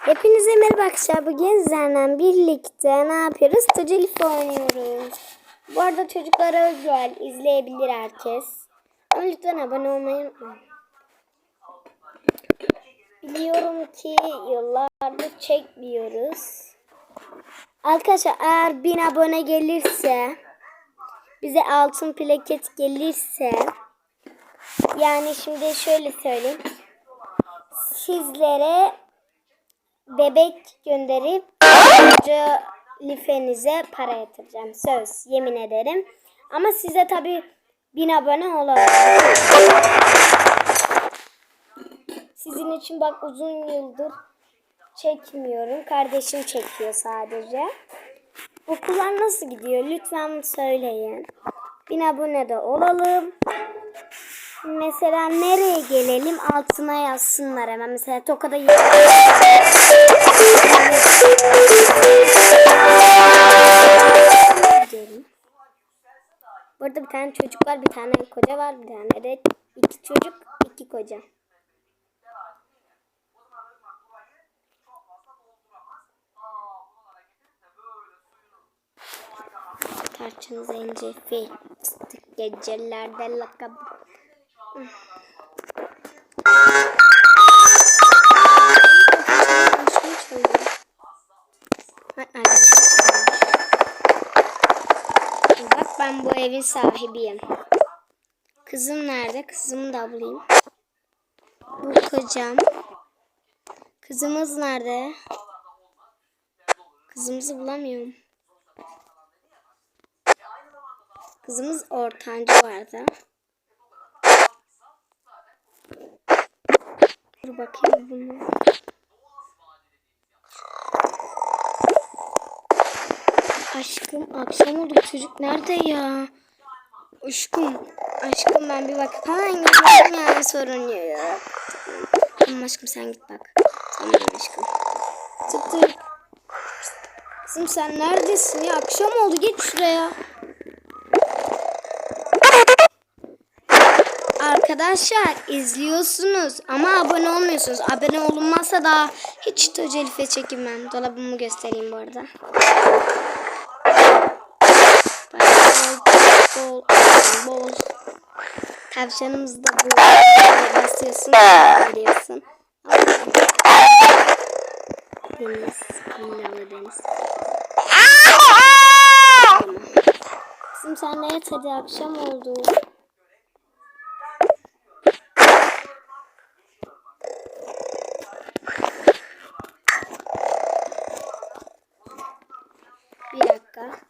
Hepinize merhaba arkadaşlar. Bugün sizlerle birlikte ne yapıyoruz? Tuculif oynuyoruz. Bu arada çocuklara özel izleyebilir herkes. Ama lütfen abone olmayı unutmayın. Biliyorum ki yıllardır çekmiyoruz. Arkadaşlar eğer 1000 abone gelirse bize altın plaket gelirse yani şimdi şöyle söyleyeyim sizlere bebek gönderip çocuğu lifenize para yatıracağım. Söz yemin ederim. Ama size tabi bin abone olalım. Sizin için bak uzun yıldır çekmiyorum. Kardeşim çekiyor sadece. Okullar nasıl gidiyor? Lütfen söyleyin. Bin abone de olalım. Mesela nereye gelelim altına yazsınlar hemen. Mesela Toka'da. Burada bir tane çocuk var, bir tane koca var, bir tane de iki çocuk, iki koca. Tarçın zencefil, fıstık gecelerde lakab. Bak ben bu evin sahibiyim. Kızım nerede? Kızımı da bulayım. Bu kocam. Kızımız nerede? Kızımızı bulamıyorum. Kızımız ortancı vardı. Dur bakayım bunu. Aşkım akşam oldu çocuk nerede ya? Aşkım, aşkım ben bir bak. Hemen gidiyorum yani sorun yok. Tamam aşkım sen git bak. Tamam aşkım. Tık tık. Kızım sen neredesin ya? Akşam oldu git şuraya. Arkadaşlar izliyorsunuz ama abone olmuyorsunuz. Abone olunmazsa daha hiç tecelife çekinmem. Dolabımı göstereyim bu arada. Bol, bol. Tavşanımız da bu. Basıyorsun, veriyorsun. Deniz, kumralı deniz. Sen ne yat akşam oldu. Bir dakika.